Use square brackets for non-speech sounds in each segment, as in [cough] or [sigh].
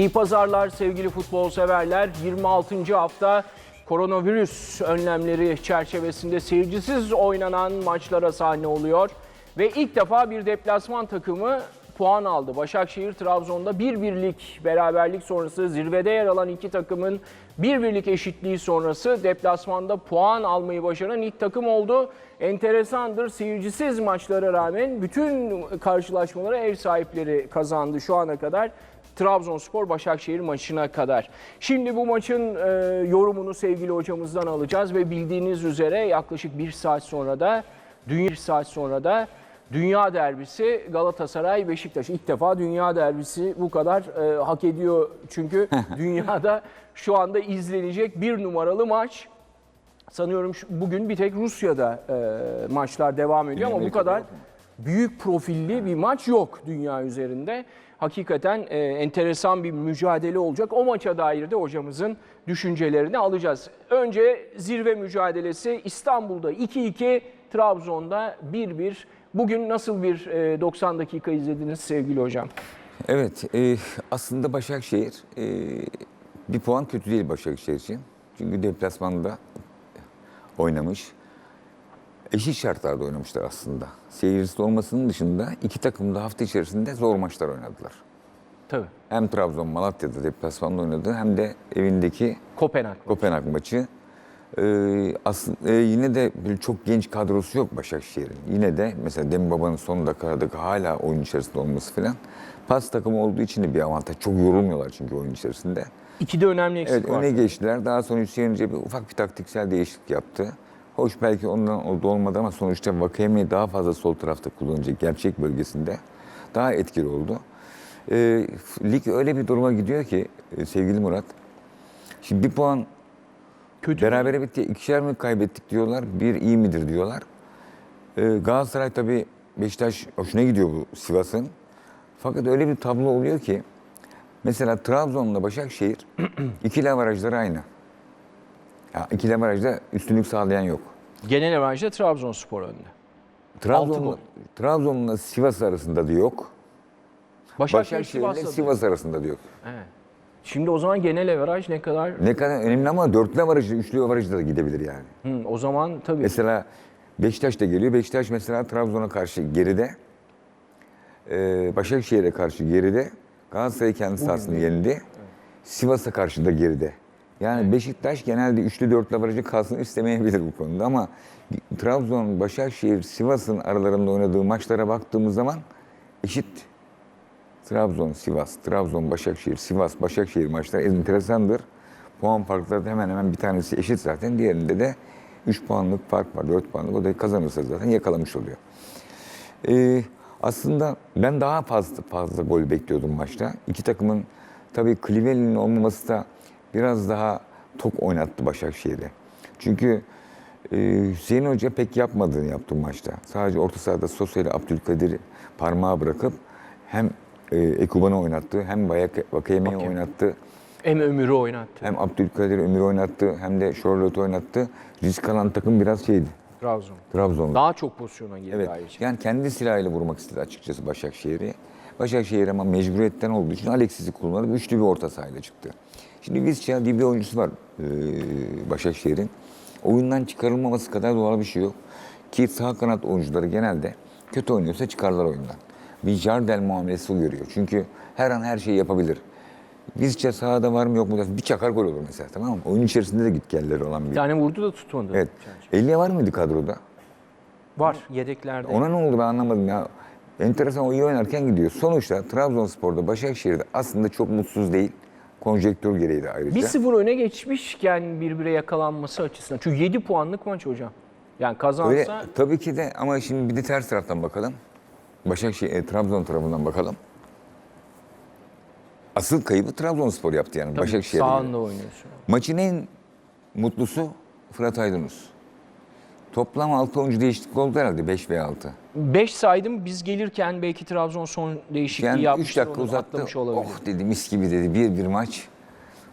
İyi pazarlar sevgili futbol severler. 26. hafta koronavirüs önlemleri çerçevesinde seyircisiz oynanan maçlara sahne oluyor. Ve ilk defa bir deplasman takımı puan aldı. Başakşehir Trabzon'da bir birlik beraberlik sonrası zirvede yer alan iki takımın bir birlik eşitliği sonrası deplasmanda puan almayı başaran ilk takım oldu. Enteresandır seyircisiz maçlara rağmen bütün karşılaşmaları ev sahipleri kazandı şu ana kadar. Trabzonspor Başakşehir maçına kadar. Şimdi bu maçın e, yorumunu sevgili hocamızdan alacağız ve bildiğiniz üzere yaklaşık bir saat sonra da dünya bir saat sonra da Dünya derbisi Galatasaray Beşiktaş. İlk defa dünya derbisi bu kadar e, hak ediyor çünkü [laughs] dünyada şu anda izlenecek bir numaralı maç. Sanıyorum şu- bugün bir tek Rusya'da e, maçlar devam ediyor ama bu kadar yok? Büyük profilli bir maç yok dünya üzerinde. Hakikaten e, enteresan bir mücadele olacak. O maça dair de hocamızın düşüncelerini alacağız. Önce zirve mücadelesi İstanbul'da 2-2, Trabzon'da 1-1. Bugün nasıl bir e, 90 dakika izlediniz sevgili hocam? Evet, e, aslında Başakşehir e, bir puan kötü değil Başakşehir için. Çünkü deplasmanda oynamış. Eşit şartlarda oynamışlar aslında. Seyircisi olmasının dışında iki takım da hafta içerisinde zor maçlar oynadılar. Tabii. Hem Trabzon Malatya'da deplasmanda oynadı hem de evindeki Kopenhag. Kopenhag maçı. Ee, aslında yine de böyle çok genç kadrosu yok Başakşehir'in. Yine de mesela Dembaba'nın son dakikada hala oyun içerisinde olması falan. Pas takımı olduğu için de bir avantaj. Çok yorulmuyorlar çünkü oyun içerisinde. İki de önemli eksik Evet var. öne geçtiler. Daha sonra Hüseyin bir ufak bir taktiksel değişiklik yaptı. Hoş belki ondan oldu olmadı ama sonuçta Vakayeme'yi daha fazla sol tarafta kullanacak gerçek bölgesinde. Daha etkili oldu. Ee, lig öyle bir duruma gidiyor ki e, sevgili Murat. Şimdi bir puan Kötü. Berabere bitti. İkişer mi kaybettik diyorlar. Bir iyi midir diyorlar. Ee, Galatasaray tabii Beşiktaş hoşuna gidiyor bu Sivas'ın. Fakat öyle bir tablo oluyor ki mesela Trabzon'la Başakşehir [clears throat] ikili avarajları aynı. Ya, ikili avarajda üstünlük sağlayan yok. Genel averajda Trabzonspor önde. Altı Trabzon'la Sivas arasında da yok. Başakşehir Başakşehir'le Sivas'la. Sivas arasında da yok. Evet. Şimdi o zaman genel averaj ne kadar? Ne kadar önemli ama dörtlü avarajda, üçlü avarajda da gidebilir yani. Hı, o zaman tabii. Mesela Beşiktaş da geliyor. Beşiktaş mesela Trabzon'a karşı geride. Ee, Başakşehir'e karşı geride. Galatasaray kendi sahasını yendi. Sivas'a karşı da geride. Yani Beşiktaş genelde üçlü dörtlü avarajı kalsın istemeyebilir bu konuda ama Trabzon, Başakşehir, Sivas'ın aralarında oynadığı maçlara baktığımız zaman eşit. Trabzon, Sivas, Trabzon, Başakşehir, Sivas, Başakşehir maçları enteresandır. Puan farkları da hemen hemen bir tanesi eşit zaten. Diğerinde de 3 puanlık fark var, 4 puanlık. O da kazanırsa zaten yakalamış oluyor. Ee, aslında ben daha fazla fazla gol bekliyordum maçta. İki takımın tabii Clivelli'nin olmaması da biraz daha tok oynattı Başakşehir'e. Çünkü e, Hüseyin Hoca pek yapmadığını yaptı maçta. Sadece orta sahada Sosa ile Abdülkadir'i parmağı bırakıp hem e, Ekuban'ı oynattı hem Vakayeme'yi Vakayeme. oynattı. Hem Ömür'ü oynattı. Hem Abdülkadir Ömür oynattı hem de Charlotte oynattı. Risk alan takım biraz şeydi. Trabzon. Trabzon. Daha çok pozisyona girdi Evet. ayrıca. Yani kendi silahıyla vurmak istedi açıkçası Başakşehir'i. Başakşehir ama mecburiyetten olduğu için Alexis'i kullanıp güçlü bir orta sahayla çıktı. Şimdi Vizca diye bir oyuncusu var e, Başakşehir'in. Oyundan çıkarılmaması kadar doğal bir şey yok. Ki sağ kanat oyuncuları genelde kötü oynuyorsa çıkarlar oyundan. Bir Jardel muamelesi görüyor. Çünkü her an her şeyi yapabilir. Vizca sahada var mı yok mu? Bir çakar gol olur mesela tamam mı? Oyun içerisinde de gitgelleri olan bir. Tane vurdu da tutmadı. Evet. Elliye var mıydı kadroda? Var yedeklerde. Ona ne oldu ben anlamadım ya. Enteresan o iyi oynarken gidiyor. Sonuçta Trabzonspor'da Başakşehir'de aslında çok mutsuz değil. Konjektör gereği de ayrıca. 1-0 öne geçmişken birbirine yakalanması açısından. Çünkü 7 puanlık maç hocam. Yani kazansa Öyle, tabii ki de ama şimdi bir de ters taraftan bakalım. Başakşehir, e, Trabzon tarafından bakalım. Asıl kaybı Trabzonspor yaptı yani Başakşehir'e. göre. sağında oynuyorsun. Maçın en mutlusu Fırat Aydınus. Toplam 6 oyuncu değişiklik oldu herhalde 5 veya 6. 5 saydım biz gelirken belki Trabzon son değişikliği Yani 3 yapmıştır. dakika onu uzattı. Oh dedi mis gibi dedi. Bir bir maç.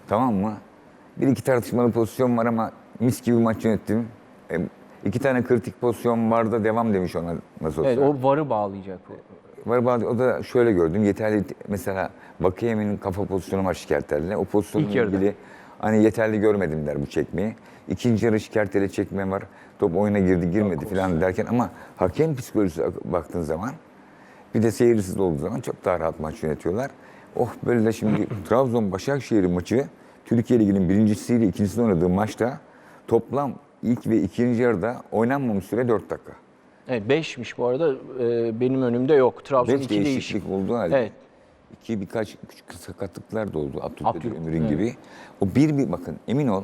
Tamam mı? Bir iki tartışmalı pozisyon var ama mis gibi maç yönettim. E, iki tane kritik pozisyon var da devam demiş ona nasıl olsa. Evet o varı bağlayacak. o. var bazı o da şöyle gördüm. Yeterli mesela Vakayemi'nin kafa pozisyonu var şikerterle. O pozisyonla ilgili hani yeterli görmedim der bu çekmeyi. İkinci yarı şikerteli çekme var. Top oyuna girdi girmedi falan derken ama hakem psikolojisi baktığın zaman bir de seyirsiz olduğu zaman çok daha rahat maç yönetiyorlar. Oh böyle de şimdi [clears throat] Trabzon Başakşehir maçı Türkiye Ligi'nin birincisiyle ikincisinde oynadığı maçta toplam ilk ve ikinci yarıda oynanmamış süre 4 dakika. Evet 5'miş bu arada. Ee, benim önümde yok. Trabzon 5 2 değişik. değişiklik olduğu halde. Evet. İki birkaç küçük sakatlıklar da oldu Abdülkadir Abdülkadir, Ömür'ün gibi. O bir bir bakın emin ol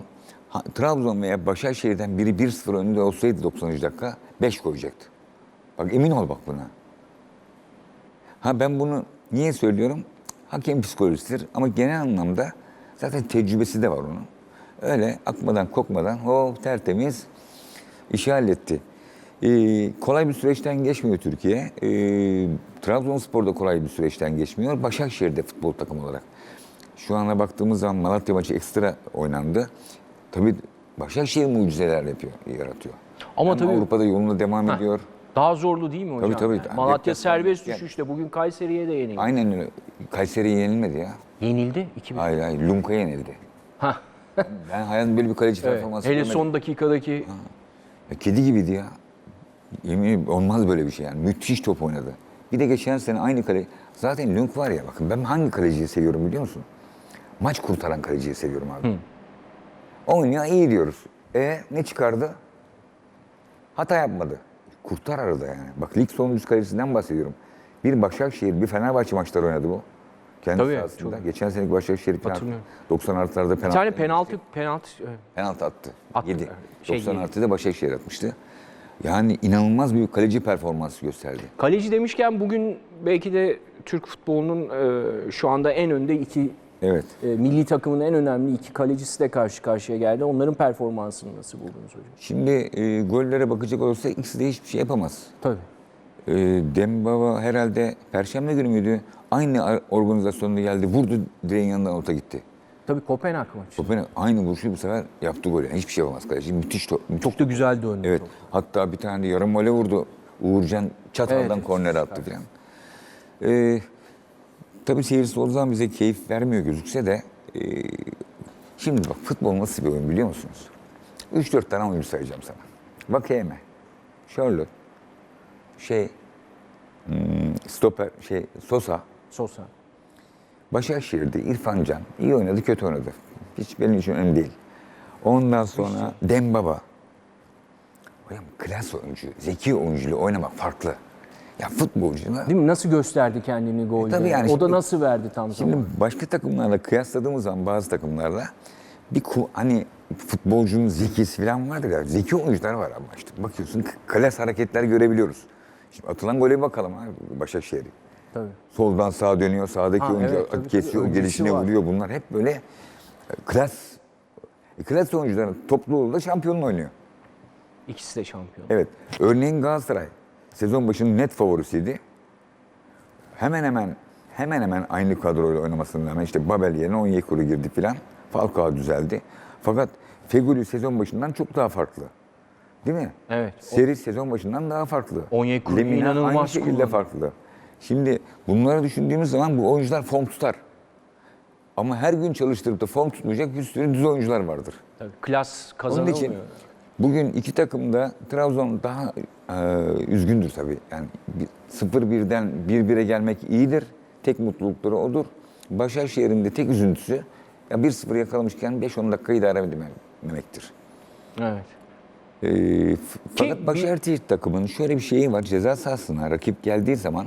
Trabzon veya Başakşehir'den biri 1-0 önünde olsaydı 90. dakika 5 koyacaktı. Bak emin ol bak buna. Ha ben bunu niye söylüyorum? Hakem psikolojisidir ama genel anlamda zaten tecrübesi de var onun. Öyle akmadan kokmadan hop tertemiz işi halletti. Ee, kolay bir süreçten geçmiyor Türkiye. Ee, Trabzonspor da kolay bir süreçten geçmiyor. Başakşehir de futbol takımı olarak. Şu ana baktığımız zaman Malatya maçı ekstra oynandı. Tabii Başakşehir mucizeler yapıyor, yaratıyor. Ama Hem tabii- Avrupa'da yoluna devam Heh. ediyor. Daha zorlu değil mi hocam? Tabii, tabii. Malatya Deplasman- serbest Yani- düşüşte. Bugün Kayseri'ye de yenildi. Aynen öyle. Kayseri'ye yenilmedi ya. Yenildi 2-1. Hayır hayır. Lumka yenildi. Hah. [laughs] Ben hayatımda böyle bir kaleci Evet. performansı Hele görmedim. son dakikadaki Ya kedi gibiydi ya. Yemin olmaz böyle bir şey yani. Müthiş top oynadı. Bir de geçen sene aynı kale. Zaten Lunk var ya bakın ben hangi kaleciyi seviyorum biliyor musun? Maç kurtaran kaleciyi seviyorum abi. Oynuyor iyi diyoruz. E ne çıkardı? Hata yapmadı. Kurtar arada yani. Bak lig sonuncusu kalecisinden bahsediyorum. Bir Başakşehir, bir Fenerbahçe maçları oynadı bu. Kendi Tabii, sahasında. çok. Geçen seneki Başakşehir penaltı. Hatırlıyorum. 90 artılarda penaltı. bir tane penaltı penaltı. Penaltı attı. Attı, 7. evet. Şey 90 yedi. artıda Başakşehir atmıştı. Yani inanılmaz bir kaleci performansı gösterdi. Kaleci demişken bugün belki de Türk futbolunun e, şu anda en önde iki Evet. e, milli takımın en önemli iki kalecisi de karşı karşıya geldi. Onların performansını nasıl buldunuz hocam? Şimdi e, gollere bakacak olursa ikisi de hiçbir şey yapamaz. Tabii. E, Dembaba herhalde Perşembe günü müydü? Aynı organizasyonda geldi. Vurdu direğin yanından orta gitti. Tabii Kopenhag maçı. Kopenhag aynı vuruşu bu sefer yaptı gol. Yani hiçbir şey yapamaz kaleci. Müthiş top. müthiş Çok da güzel döndü. Evet. top. Hatta bir tane de yarım vole vurdu. Uğurcan çataldan evet. korner attı falan. Ee, tabii seyircisi o zaman bize keyif vermiyor gözükse de ee, şimdi bak futbol nasıl bir oyun biliyor musunuz? 3-4 tane oyuncu sayacağım sana. Vakeyeme, Charlotte, şey, hmm, stoper, şey, Sosa, Sosa. Başakşehir'de İrfan Can iyi oynadı, kötü oynadı. Hiç benim için önemli değil. Ondan sonra Dembaba. Hocam klas oyuncu, zeki oyuncuyla oynamak farklı. Ya futbolcuna Değil mi? Nasıl gösterdi kendini golde? tabii yani o da şimdi- nasıl verdi tam şimdi zaman? başka takımlarla kıyasladığımız zaman bazı takımlarla bir hani futbolcunun zekisi falan vardır ya. Zeki oyuncular var ama işte bakıyorsun klas hareketler görebiliyoruz. Şimdi atılan gole bakalım abi Başakşehir'i. Tabii. Soldan sağa dönüyor, sağdaki Ha, oyuncu evet, tabii, kesiyor, tabii. Gelişine var. vuruyor. Bunlar hep böyle e, klas e, klas oyuncuların topluluğunda şampiyonla oynuyor. İkisi de şampiyon. Evet. Örneğin Galatasaray sezon başının net favorisiydi. Hemen hemen hemen hemen aynı kadroyla oynamasına rağmen işte Babel yerine Onyekuru girdi filan. Falcao düzeldi. Fakat Feguli sezon başından çok daha farklı. Değil mi? Evet. Seri sezon başından daha farklı. Onyekuru Lemina inanılmaz aynı şekilde kullanıyor. farklı. Şimdi bunları düşündüğümüz zaman bu oyuncular form tutar. Ama her gün çalıştırıp da form tutmayacak bir sürü düz oyuncular vardır. Tabii. Klas Onun kazanılmıyor. için bugün iki takım da Trabzon daha e, üzgündür tabii. Yani 0-1'den 1-1'e gelmek iyidir. Tek mutlulukları odur. Başakşehir'in de tek üzüntüsü ya 1-0 yakalamışken 5-10 dakika idare edememektir. Evet. E, f- fakat bir- Başakşehir takımının şöyle bir şeyi var. Ceza sahasına rakip geldiği zaman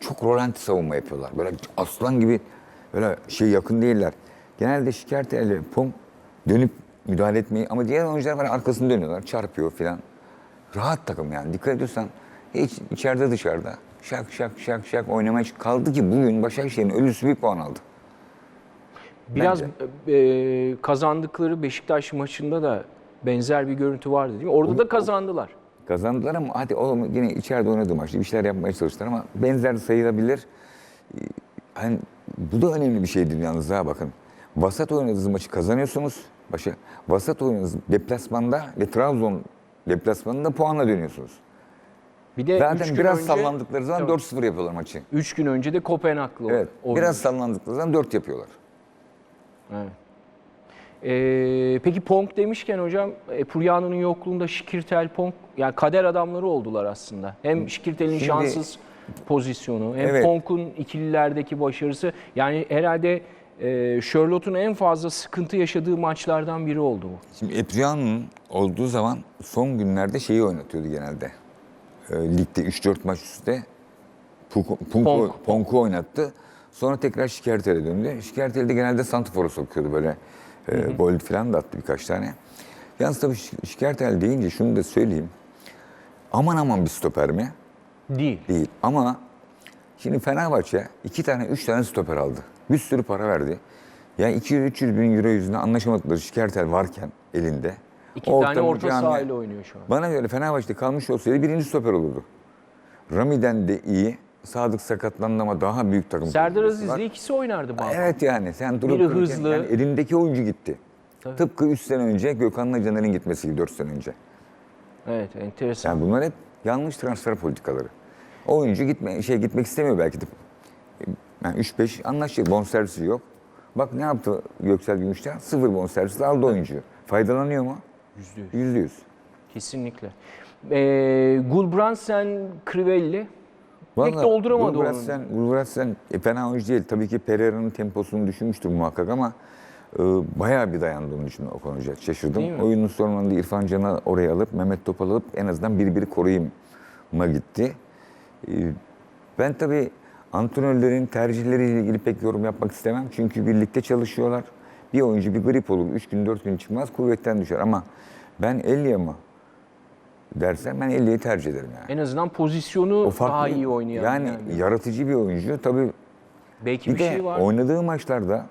çok rolanti savunma yapıyorlar. Böyle aslan gibi böyle şey yakın değiller. Genelde şikayet pom dönüp müdahale etmeyi ama diğer oyuncular var arkasını dönüyorlar. Çarpıyor filan. Rahat takım yani. Dikkat ediyorsan hiç içeride dışarıda şak şak şak şak oynamaya çık- kaldı ki bugün Başakşehir'in ölüsü bir puan aldı. Biraz e, kazandıkları Beşiktaş maçında da benzer bir görüntü vardı değil mi? Orada da kazandılar. Kazandılar ama hadi oğlum yine içeride oynadı maçta bir şeyler yapmaya çalıştılar ama benzer sayılabilir. Ee, Hani bu da önemli bir şeydir yalnız ha bakın. Vasat oynadığınız maçı kazanıyorsunuz. Başa, vasat oynadığınız deplasmanda ve Trabzon deplasmanında puanla dönüyorsunuz. Bir de Zaten biraz önce- sallandıkları zaman Evet. 4-0 yapıyorlar maçı. 3 gün önce de Kopenhag'la Evet. oynadı. Biraz sallandıkları zaman 4 yapıyorlar. Evet. Ee, peki Ponk demişken hocam, e, Puryano'nun yokluğunda Şikirtel, Ponk, yani kader adamları oldular aslında. Hem Şikirtel'in Şimdi- şanssız pozisyonu, hem Evet. Ponk'un ikililerdeki başarısı. Yani herhalde e, Charlotte'un en fazla sıkıntı yaşadığı maçlardan biri oldu bu. Şimdi Epriano'nun olduğu zaman son günlerde şeyi oynatıyordu genelde. Ee, ligde 3-4 maç üstte Punko, Ponk. Ponk'u oynattı. Sonra tekrar Şikertel'e döndü. Şikertel'de genelde Santifor'a sokuyordu böyle. E, gol falan da attı birkaç tane. Yalnız tabii Şi- Şikertel deyince şunu da söyleyeyim. Aman aman bir stoper mi? Değil. Değil. Ama şimdi Fenerbahçe iki tane, üç tane stoper aldı. Bir sürü para verdi. Yani 200-300 bin euro yüzünden anlaşamadıkları Şikertel varken elinde. İki o tane orta sahayla oynuyor şu an. Bana göre Fenerbahçe'de kalmış olsaydı birinci stoper olurdu. Rami'den de iyi. Sadık sakatlandı ama daha büyük takım. Serdar. Aziz'le ikisi oynardı bazen. Evet yani sen durup Biri hızlı. yani elindeki oyuncu gitti. Tabii. Tıpkı 3 sene önce Gökhan'la Caner'in gitmesi gibi 4 sene önce. Evet, enteresan. Yani bunlar hep yanlış transfer politikaları. Oyuncu gitme, şey gitmek istemiyor belki de. Yani 3-5 anlaşacak. Bonservisi yok. Bak ne yaptı Göksel Gümüşler? Sıfır bonservisle aldı oyuncuyu. Faydalanıyor mu? Yüzde yüz. Yüzde yüz. Kesinlikle. Ee, Gulbrandsen, Crivelli pek Vallahi dolduramadı onu. Gulbrandsen, Gulbrandsen e, fena oyuncu değil. Tabii ki Pereira'nın temposunu düşürmüştür muhakkak ama e, bayağı bir dayandığını düşündüm o konuda. Şaşırdım. Değil mi? Oyunun sonunda İrfan Can'ı oraya alıp Mehmet Topal alıp en azından bir biri koruyayım ma gitti. E, ben tabii antrenörlerin tercihleriyle ilgili pek yorum yapmak istemem. Çünkü birlikte çalışıyorlar. Bir oyuncu bir grip olur, 3 gün 4 gün çıkmaz, kuvvetten düşer. Ama ben Elya'mı mı dersen ben Elya'yı tercih ederim yani. En azından pozisyonu O farklı, daha iyi oynayan. Yani, yaratıcı bir oyuncu. Tabii Belki bir, bir, de şey var. oynadığı maçlarda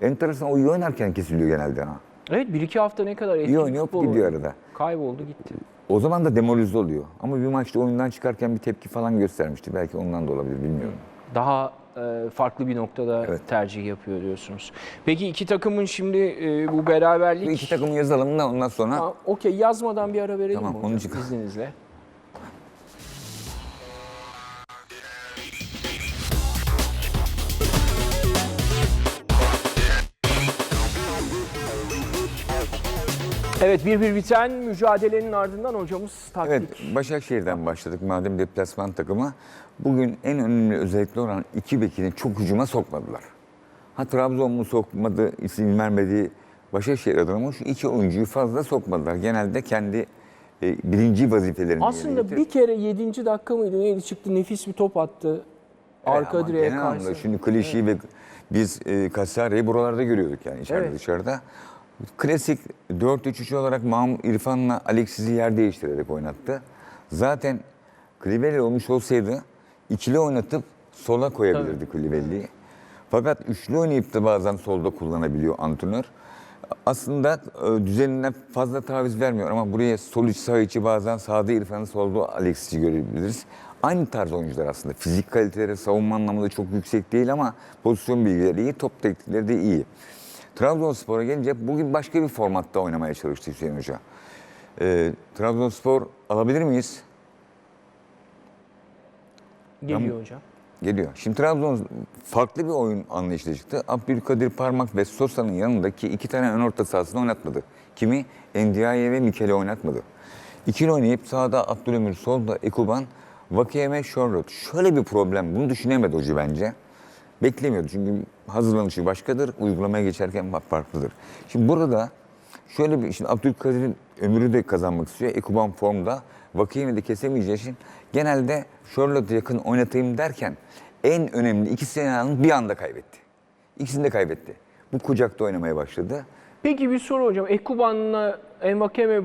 enteresan o iyi oynarken kesiliyor genelde ha. Evet bir iki hafta ne kadar etkili İyi oynuyor gidiyor arada. Kayboldu gitti. O zaman da demoralize oluyor. Ama bir maçta oyundan çıkarken bir tepki falan göstermişti. Belki ondan da olabilir bilmiyorum. Daha e, farklı bir noktada Evet. tercih yapıyor diyorsunuz. Peki iki takımın şimdi e, bu beraberlik... İki takımı yazalım da ondan sonra Okey yazmadan bir ara verelim Tamam, mi hocam, için- izninizle. Evet bir bir biten mücadelenin ardından hocamız taktik. Evet, Başakşehir'den başladık madem deplasman takımı. Bugün en önemli özellikle olan iki bekini çok hücuma sokmadılar. Ha Trabzon mu sokmadı, isim vermediği Başakşehir adına ama şu iki oyuncuyu fazla sokmadılar. Genelde kendi e, birinci vazifelerini Aslında bir kere 7. dakika mıydı neydi çıktı nefis bir top attı. Arka ama direğe genel anlamda karşı. Şimdi klişeyi ve biz e, Kasarya'yı buralarda görüyorduk yani içeride Evet. dışarıda. Klasik 4-3-3 olarak Mahmut İrfan'la Alexis'i yer değiştirerek oynattı. Zaten Kriveli olmuş olsaydı ikili oynatıp sola koyabilirdi Kriveli'yi. Fakat üçlü oynayıp da bazen solda kullanabiliyor antrenör. Aslında e, düzeninden fazla taviz vermiyor ama buraya sol iç sağ içi bazen sağda İrfan'ı solda Alexis'i görebiliriz. Aynı tarz oyuncular aslında. Fizik kaliteleri savunma anlamında çok yüksek değil ama pozisyon bilgileri iyi, top teknikleri de iyi. Trabzonspor'a gelince bugün başka bir formatta oynamaya çalıştı Hüseyin Hoca. E, Trabzonspor alabilir miyiz? Geliyor hocam. Geliyor. Şimdi Trabzon farklı bir oyun anlayışıyla çıktı. Abdülkadir Parmak ve Sosa'nın yanındaki iki tane ön orta sahasını oynatmadı. Kimi? Endiaye ve Mikel'i oynatmadı. İkili oynayıp sağda Abdülhamir, solda Ekuban, Vakiyeme, Charlotte. Şöyle bir problem. Bunu düşünemedi hoca bence. Beklemiyordu çünkü hazırlanışı başkadır, uygulamaya geçerken farklıdır. Şimdi burada şöyle bir, şimdi Abdülkadir'in ömrü de kazanmak istiyor. Ekuban formda, Vakiyemi de kesemeyeceği için genelde Charlotte yakın oynatayım derken en önemli iki senaryo'nu bir anda kaybetti. İkisini de kaybetti. Bu kucakta oynamaya başladı. Peki bir soru hocam. Ekuban'la Envakeme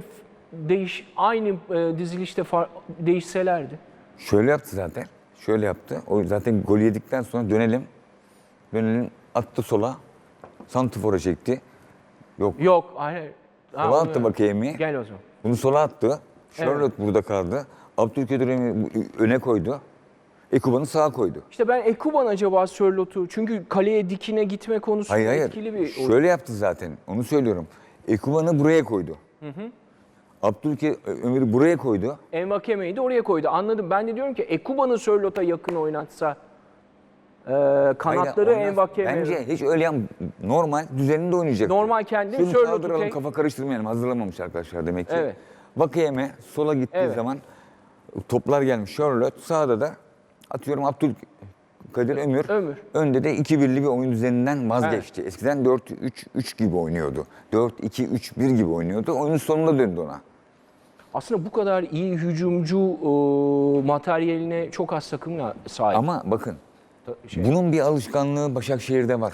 değiş aynı e, dizilişte far- değişselerdi. Şöyle yaptı zaten. Şöyle yaptı. O zaten gol yedikten sonra dönelim. Dönelim attı sola. Santifor'a çekti. Yok. Yok, hayır. Ha, Sola onu- attı Vakiyemi. Gel o zaman. Bunu sola attı. Charlotte burada kaldı. Abdülkadir Ömür öne koydu. Ekuban'ı sağa koydu. İşte ben Ekuban acaba Sörlot'u çünkü kaleye dikine gitme konusunda Hayır hayır. etkili bir oyun. Şöyle yaptı zaten. Onu söylüyorum. Ekuban'ı buraya koydu. Abdülke Ömer'i buraya koydu. Envakeme'yi de oraya koydu. Anladım. Ben de diyorum ki Ekuba'nı Sörlot'a yakın oynatsa e, kanatları Hayır, Envakeme. Bence hiç öyle yan normal düzeninde oynayacak. Normal kendi Sörlot'u kaldıralım tek- kafa karıştırmayalım. Hazırlamamış arkadaşlar demek ki. Evet. Vakayeme sola gittiği Evet. zaman toplar gelmiş. Charlotte sağda da atıyorum Abdülkadir Ömür. Ömür. Önde de 2-1'li bir oyun düzeninden vazgeçti. Eskiden 4-3-3 gibi oynuyordu. 4-2-3-1 gibi oynuyordu. Oyunun sonunda döndü ona. Aslında bu kadar iyi hücumcu e, materyaline çok az takımla sahip. Ama bakın şey, bunun bir alışkanlığı Başakşehir'de var.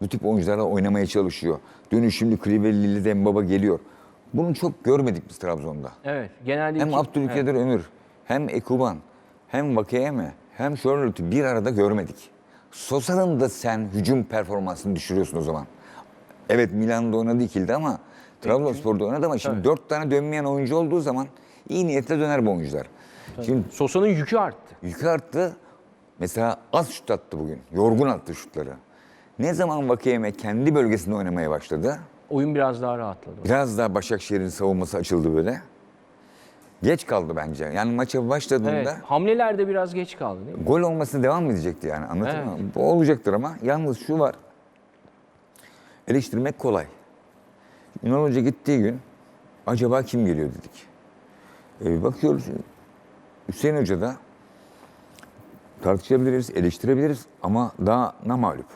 Bu tip oyuncularla oynamaya çalışıyor. Dönüşümlü Krivellili Dembaba geliyor. Bunu çok görmedik biz Trabzon'da. evet. Genelde Hem Abdülkadir Ömür, hem Ekuban, hem Vakeyeme, hem Charlotte'u bir arada görmedik. Sosa'nın da sen hücum performansını düşürüyorsun o zaman. Evet Milan'da oynadı ikildi ama Trabzonspor'da oynadı ama şimdi dört tane dönmeyen oyuncu olduğu zaman iyi niyetle döner bu oyuncular. Şimdi Evet. Sosa'nın yükü arttı. Yükü arttı. Mesela az şut attı bugün. Yorgun attı şutları. Ne zaman Vakeyeme kendi bölgesinde oynamaya başladı. Oyun biraz daha rahatladı. Biraz daha Başakşehir'in savunması açıldı böyle. Geç kaldı bence. Yani maça başladığında Evet. Hamlelerde biraz geç kaldı değil mi? gol olmasına devam edecekti yani. Anladın Evet. mı? Bu olacaktır ama yalnız şu var. Eleştirmek kolay. Ünal Hoca gittiği gün acaba kim geliyor dedik. E, bakıyoruz Hüseyin Hoca da tartışabiliriz, eleştirebiliriz ama daha ne mağlup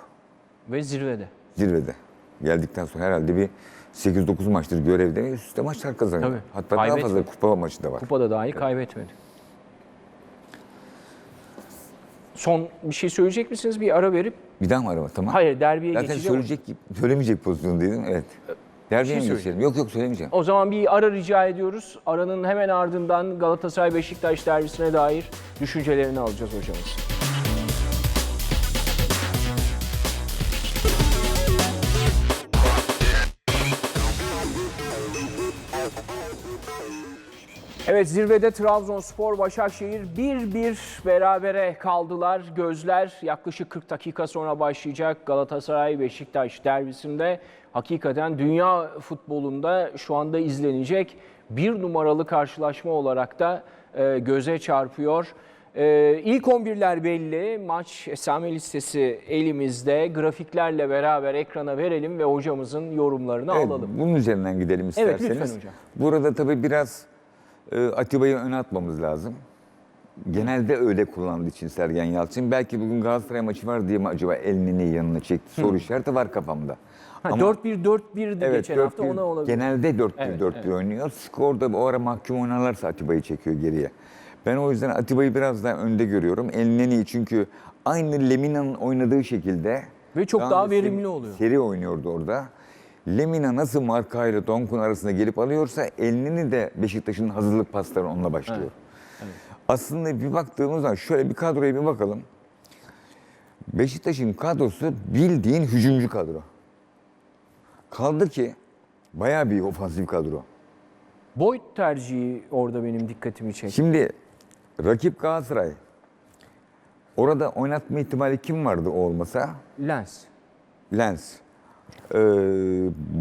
Ve zirvede. zirvede. Geldikten sonra herhalde bir 8-9 maçtır görevde üst üste maçlar kazanıyor. Tabii. Hatta daha Kaybetmedi. fazla kupa maçı da var. Kupada dahi kaybetmedi. Son bir şey söyleyecek misiniz? Bir ara verip. Bir daha mı arama tamam? Hayır derbiye Zaten geçeceğim. söyleyecek, söylemeyecek pozisyondaydım. Evet. Derbiye mi şey geçelim? Yok yok söylemeyeceğim. O zaman bir ara rica ediyoruz. Aranın hemen ardından Galatasaray Beşiktaş derbisine dair düşüncelerini alacağız hocamız. Evet zirvede Trabzonspor, Başakşehir 1-1 berabere kaldılar. Gözler yaklaşık 40 dakika sonra başlayacak Galatasaray Beşiktaş derbisinde. Hakikaten dünya futbolunda şu anda izlenecek bir numaralı karşılaşma olarak da e, göze çarpıyor. E, ilk 11'ler belli. Maç esame listesi elimizde. Grafiklerle beraber ekrana verelim ve hocamızın yorumlarını Evet, alalım. bunun üzerinden gidelim Evet, isterseniz. lütfen hocam. Burada tabii biraz e, Atiba'yı öne atmamız lazım. Genelde öyle kullandığı için Sergen Yalçın. Belki bugün Galatasaray maçı var diye mi acaba elini yanına çekti? Soru işareti var kafamda. Ha, Ama- 4-1-4-1'di Evet, geçen hafta 4-1 ona olabilir. Genelde 4-1 Evet, 4-1 oynuyor. Skorda o ara mahkum oynarlarsa Atiba'yı çekiyor geriye. Ben o yüzden Atiba'yı biraz daha önde görüyorum. Elneni çünkü aynı Lemina'nın oynadığı şekilde Ve çok daha daha verimli seri- oluyor. Seri oynuyordu orada. Lemina nasıl Marka ile Donkun arasında gelip alıyorsa Elneni de Beşiktaş'ın hazırlık pasları onunla başlıyor. Aslında bir baktığımız zaman şöyle bir kadroya bir bakalım. Beşiktaş'ın kadrosu bildiğin hücumcu kadro. Kaldı ki bayağı bir ofansif kadro. Boyd tercihi orada benim dikkatimi çekti. Şimdi rakip Galatasaray. Orada oynatma ihtimali kim vardı o olmasa? Lens. Lens. Ee,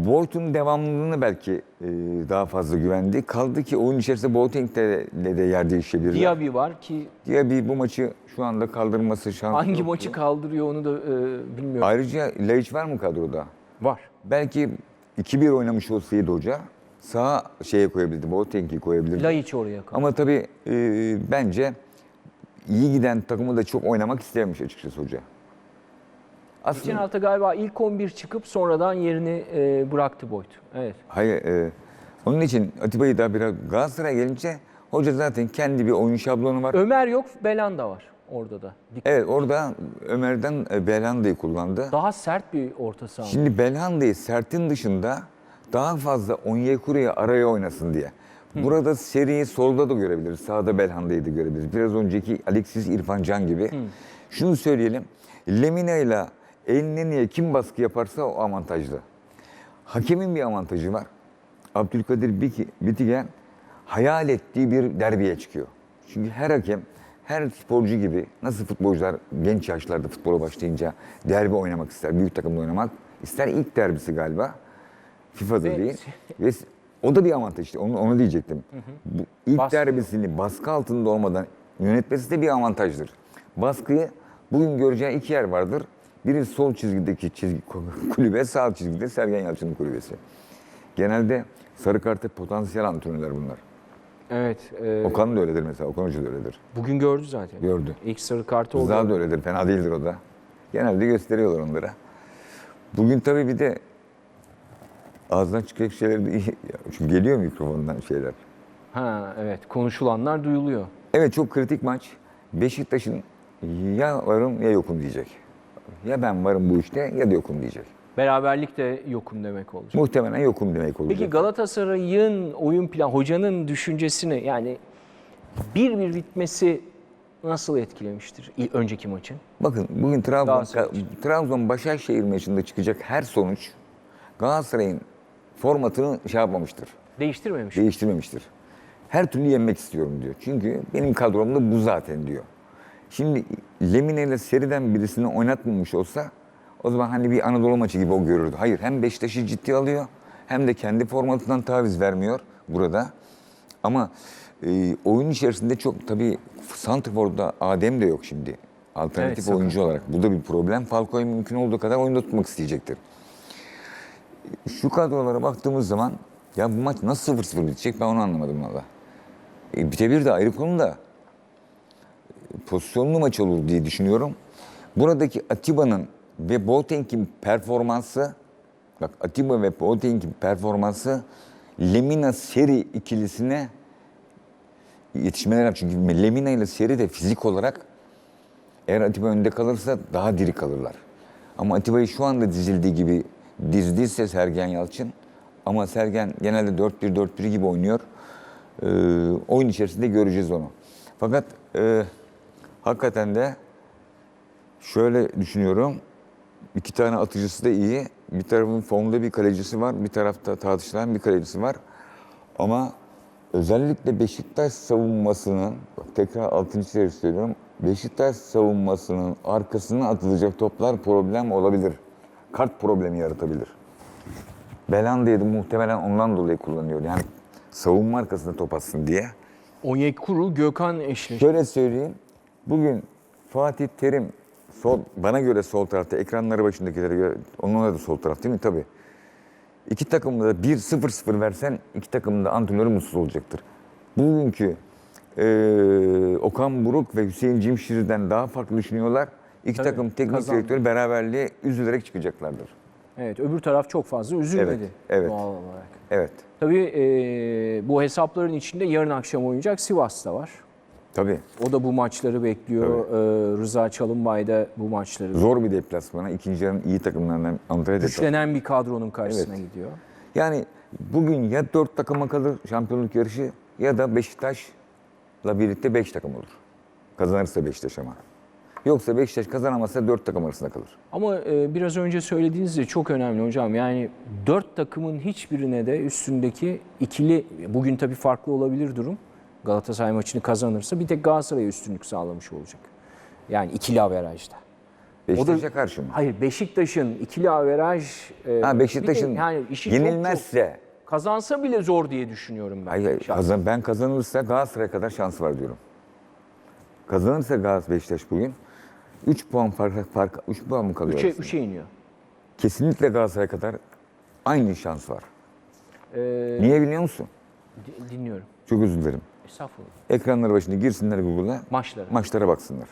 Boyd'un devamlılığını belki e, daha fazla güvendi. Kaldı ki oyun içerisinde Boateng'le de, de yer değişebilirler. Diaby var ki Diaby bu maçı şu anda kaldırması şansı hangi yok. maçı kaldırıyor onu da e, bilmiyorum. Ayrıca Laiç var mı kadroda? Var. Belki 2-1 oynamış olsaydı hoca sağa şeye koyabilirdi, Boateng'i koyabilirdi. Laiç oraya kaldı. Ama tabii e, bence iyi giden takımı da çok oynamak istememiş açıkçası hoca. Geçen Aslında hafta galiba ilk 11 çıkıp sonradan yerini e, bıraktı Boyd. Evet. hayır, e, onun için Atiba'yı da biraz Galatasaray'a gelince hoca zaten kendi bir oyun şablonu var. Ömer yok, Belanda var orada da. Dik- Evet orada Ömer'den e, Belhanda'yı kullandı. Daha sert bir orta saha. Şimdi Belhanda'yı sertin dışında daha fazla Onyekuru'yu araya oynasın diye. Burada seriyi solda da görebiliriz. Sağda Belhanda'yı da görebiliriz. Biraz önceki Alexis İrfan Can gibi. Şunu söyleyelim. Lemina ile Elneni'ye kim baskı yaparsa o avantajlı. Hakemin bir avantajı var. Abdülkadir Bitigen hayal ettiği bir derbiye çıkıyor. Çünkü her hakem, her sporcu gibi nasıl futbolcular genç yaşlarda futbola başlayınca derbi oynamak ister, büyük takımda oynamak ister. İlk derbisi galiba. FIFA'da değil. Ve O da bir avantaj işte. Onu, onu diyecektim. Bu ilk Baskı derbisini baskı altında olmadan yönetmesi de bir avantajdır. Baskıyı bugün göreceği iki yer vardır. Biri sol çizgideki çizgi [laughs] kulübe, sağ çizgide Sergen Yalçın'ın kulübesi. Genelde sarı kartı potansiyel antrenörler bunlar. Evet. e, Okan da öyledir mesela. Okan Hoca da öyledir. bugün gördü zaten. Gördü. İlk sarı kartı oldu. Rıza da öyledir. Fena değildir o da. Genelde gösteriyorlar onlara. Bugün tabii bir de ağzından çıkacak şeyler de iyi. Çünkü geliyor mikrofondan şeyler. Ha evet. Konuşulanlar duyuluyor. Evet çok kritik maç. Beşiktaş'ın ya varım ya yokum diyecek. Ya ben varım bu işte ya da yokum diyecek. Beraberlik de yokum demek olacak. Muhtemelen yokum demek olacak. Peki Galatasaray'ın oyun plan, hocanın düşüncesini yani bir bir bitmesi nasıl etkilemiştir il- önceki maçın? Bakın bugün Trabzon. Trabzon Başakşehir maçında çıkacak her sonuç Galatasaray'ın formatını şey yapmamıştır. Değiştirmemiş. değiştirmemiştir. Her türlü yenmek istiyorum diyor. Çünkü benim kadromda bu zaten diyor. Şimdi Lemine ile seriden birisini oynatmamış olsa o zaman hani bir Anadolu maçı gibi o görürdü. Hayır hem Beşiktaş'ı ciddi alıyor hem de kendi formatından taviz vermiyor burada. Ama e, oyun içerisinde çok tabii Santrfor'da Adem de yok şimdi. Alternatif Evet, oyuncu olarak. Bu da bir problem. Falcao'yu mümkün olduğu kadar oyunda tutmak isteyecektir şu kadrolara baktığımız zaman ya bu maç nasıl 0-0 bitecek ben onu anlamadım valla. E, bitebilir de ayrı konu da e, pozisyonlu maç olur diye düşünüyorum. Buradaki Atiba'nın ve Boateng'in performansı bak Atiba ve Boateng'in performansı Lemina Seri ikilisine yetişmeler. Çünkü Lemina ile Seri de fizik olarak eğer Atiba önde kalırsa daha diri kalırlar. Ama Atiba'yı şu anda dizildiği gibi dizdiyse Sergen Yalçın ama Sergen genelde 4-1-4-1 gibi oynuyor. Ee, oyun içerisinde göreceğiz onu. Fakat e, hakikaten de şöyle düşünüyorum. İki tane atıcısı da iyi. Bir tarafın formda bir kalecisi var. Bir tarafta tartışılan bir kalecisi var. Ama özellikle Beşiktaş savunmasının, tekrar altıncı kere söylüyorum. Beşiktaş savunmasının arkasına atılacak toplar problem olabilir. Kart problemi yaratabilir. Belanda'yı da muhtemelen ondan dolayı kullanıyor. Yani savunma arkasında top atsın diye. Onyekuru Gökhan eşleşti. Şöyle söyleyeyim. Bugün Fatih Terim sol, bana göre sol tarafta, ekranları başındakilere göre, onlara da sol taraf değil mi? Tabii. İki takımda da 1-0-0 versen iki takımın da antrenörü mutsuz olacaktır. Bugünkü eee, Okan Buruk ve Hüseyin Cimşir'den daha farklı düşünüyorlar. İki Tabii, takım teknik kazandı. direktörü beraberliğe üzülerek çıkacaklardır. Evet öbür taraf çok fazla üzülmedi Evet, evet. doğal olarak. Evet. Tabii e, bu hesapların içinde yarın akşam oynayacak Sivas'ta var. Tabii. O da bu maçları bekliyor. E, Rıza Çalınbay da bu maçları Zor bir deplasmana. ikinci yarının iyi takımlarından Antalya güçlenen bir kadronun karşısına Evet. gidiyor. Yani bugün ya dört takıma kalır şampiyonluk yarışı ya da Beşiktaş'la birlikte beş takım olur. Kazanırsa Beşiktaş ama. Yoksa Beşiktaş kazanamazsa dört takım arasında kalır. Ama e, biraz önce söylediğiniz de çok önemli hocam. Yani dört takımın hiçbirine de üstündeki ikili, bugün tabii farklı olabilir durum. Galatasaray maçını kazanırsa bir tek Galatasaray'a üstünlük sağlamış olacak. Yani ikili averajda. Beşiktaş'a karşı mı? Hayır Beşiktaş'ın ikili averaj... e, Ha Beşiktaş'ın yani işi çok- yenilmezse, çok- kazansa bile zor diye düşünüyorum ben. hayır, kazan, ben kazanırsa Galatasaray'a kadar şansı var diyorum. Kazanırsa Galatasaray Beşiktaş bugün 3 puan fark, fark 3 puan mı kalıyor? Üçe, arasında? üçe iniyor. Kesinlikle Galatasaray kadar aynı şans var. Ee, Niye biliyor musun? di- dinliyorum. Çok özür dilerim. Estağfurullah. Ekranları başında girsinler Google'a, Maçları. maçlara baksınlar.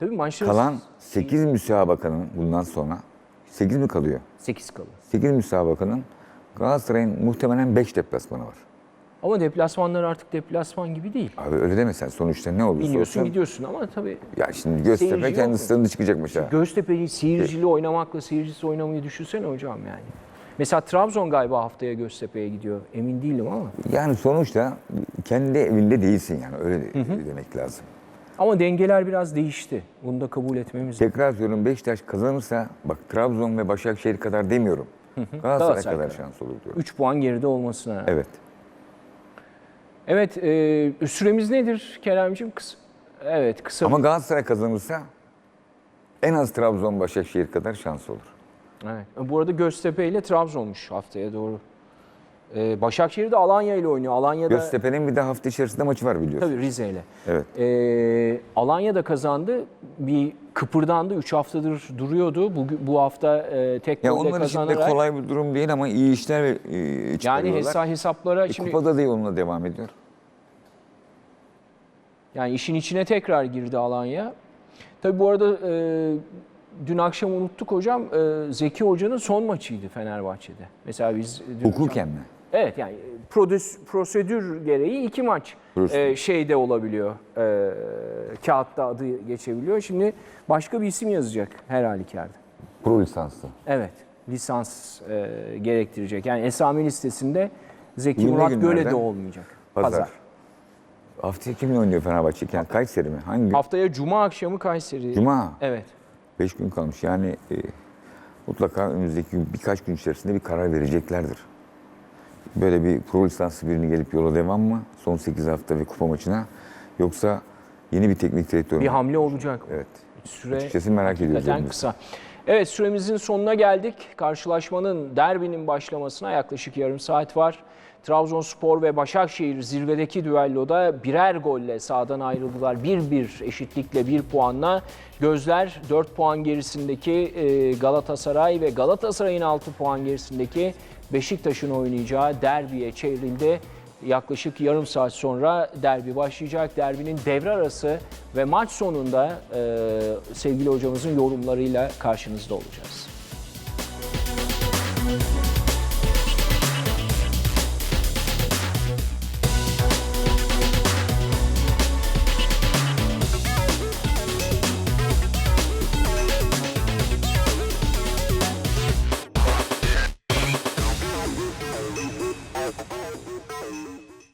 Tabii maçları Kalan 8 müsabakanın bundan sonra 8 mi kalıyor? 8 kalır. 8 müsabakanın Galatasaray'ın muhtemelen 5 deplasmanı var. Ama deplasmanlar artık deplasman gibi değil. Abi öyle demesen sonuçta ne olursa Biniyorsun olsun. gidiyorsun ama tabii Ya şimdi Göztepe kendi stadında çıkacak maça. Göztepe'yi seyircili oynamakla seyircisiz oynamayı düşünsene hocam yani. Mesela Trabzon galiba haftaya Göztepe'ye gidiyor. Emin değilim ama. Yani sonuçta kendi evinde değilsin yani öyle de- demek lazım. Ama dengeler biraz değişti. Bunu da kabul etmemiz lazım. Tekrar söylüyorum Beşiktaş kazanırsa bak Trabzon ve Başakşehir kadar demiyorum. Galatasaray Galatasaray kadar şans olur diyorum. 3 puan geride olmasına. Evet. Evet, e, süremiz nedir Kerem'ciğim? Kısa, evet, kısa. Ama Galatasaray kazanırsa en az Trabzon Başakşehir kadar şans olur. Evet. Bu arada Göztepe ile Trabzon'muş haftaya doğru. Ee, Başakşehir de Alanya ile oynuyor. Alanya'da Göztepe'nin bir de hafta içerisinde maçı var biliyorsun. tabii Rize ile. Evet. Ee, Alanya'da kazandı. Bir kıpırdandı. 3 haftadır duruyordu. Bu, bu hafta e, tek Ya golle onlar için de kazanarak. kolay bir durum değil ama iyi işler e, yani hesa hesaplara E, şimdi Kupada da yoluna devam ediyor. yani işin içine tekrar girdi Alanya. Tabii bu arada e, dün akşam unuttuk hocam. e, Zeki Hoca'nın son maçıydı Fenerbahçe'de. Mesela biz dün akşam- Hukuken mi? Evet yani prodüs, prosedür gereği iki maç e, şeyde olabiliyor. E, kağıtta adı geçebiliyor. Şimdi başka bir isim yazacak her halükarda. Pro lisanslı. Evet lisans e, gerektirecek. Yani esami listesinde Zeki Yirmi Murat Göle de olmayacak. Pazar. Haftaya kimle oynuyor Fenerbahçe? Yani Kayseri mi? Hangi gün? Haftaya Cuma akşamı Kayseri. Cuma. Evet. 5 gün kalmış. Yani e, mutlaka önümüzdeki birkaç gün içerisinde bir karar vereceklerdir. Böyle bir pro lisanslı birini gelip yola devam mı? Son 8 hafta ve kupa maçına. Yoksa yeni bir teknik direktör Bir mü? hamle olacak. Evet. Süre Açıkçası merak ediyoruz. hepimiz. kısa. Evet süremizin sonuna geldik. Karşılaşmanın, derbinin başlamasına yaklaşık yarım saat var. Trabzonspor ve Başakşehir zirvedeki düelloda birer golle sahadan ayrıldılar. 1-1 eşitlikle 1 puanla. Gözler 4 puan gerisindeki e, Galatasaray ve Galatasaray'ın 6 puan gerisindeki Beşiktaş'ın oynayacağı derbiye çevrildi. Yaklaşık yarım saat sonra derbi başlayacak. Derbinin devre arası ve maç sonunda e, sevgili hocamızın yorumlarıyla karşınızda olacağız.